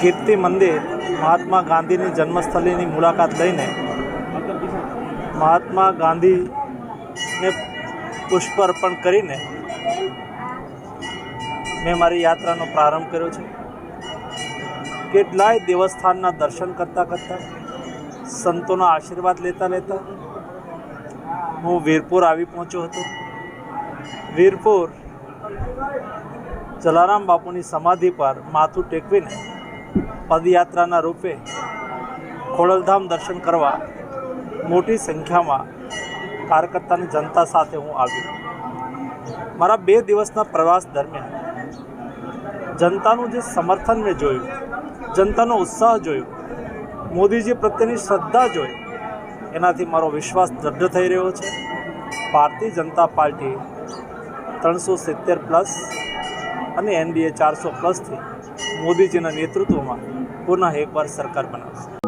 કીર્તિ મંદિર મહાત્મા ગાંધીની જન્મસ્થળીની મુલાકાત લઈને મહાત્મા ગાંધીને પુષ્પ અર્પણ કરીને મેં મારી યાત્રાનો પ્રારંભ કર્યો છે. કેટલાય દેવસ્થાનના દર્શન કરતાં કરતાં, સંતોના આશીર્વાદ લેતા લેતા હું વીરપુર આવી પહોંચ્યો હતો. વીરપુર જલારામ બાપુની સમાધિ પર માથું ટેકવીને પદયાત્રાના રૂપે ખોડલધામ દર્શન કરવા મોટી સંખ્યામાં કાર્યકર્તાની જનતા સાથે હું આવ્યો મારા બે દિવસના પ્રવાસ દરમિયાન જનતાનું જે સમર્થન મેં જોયું, જનતાનો ઉત્સાહ જોયો, મોદીજી પ્રત્યેની શ્રદ્ધા જોઈ, એનાથી મારો વિશ્વાસ દૃઢ થઈ રહ્યો છે. ભારતીય જનતા પાર્ટી ત્રણસો સિત્તેર પ્લસ અને એનડીએ ચારસો પ્લસથી મોદીજીના નેતૃત્વમાં પુનઃ એકવાર સરકાર બનાવશે.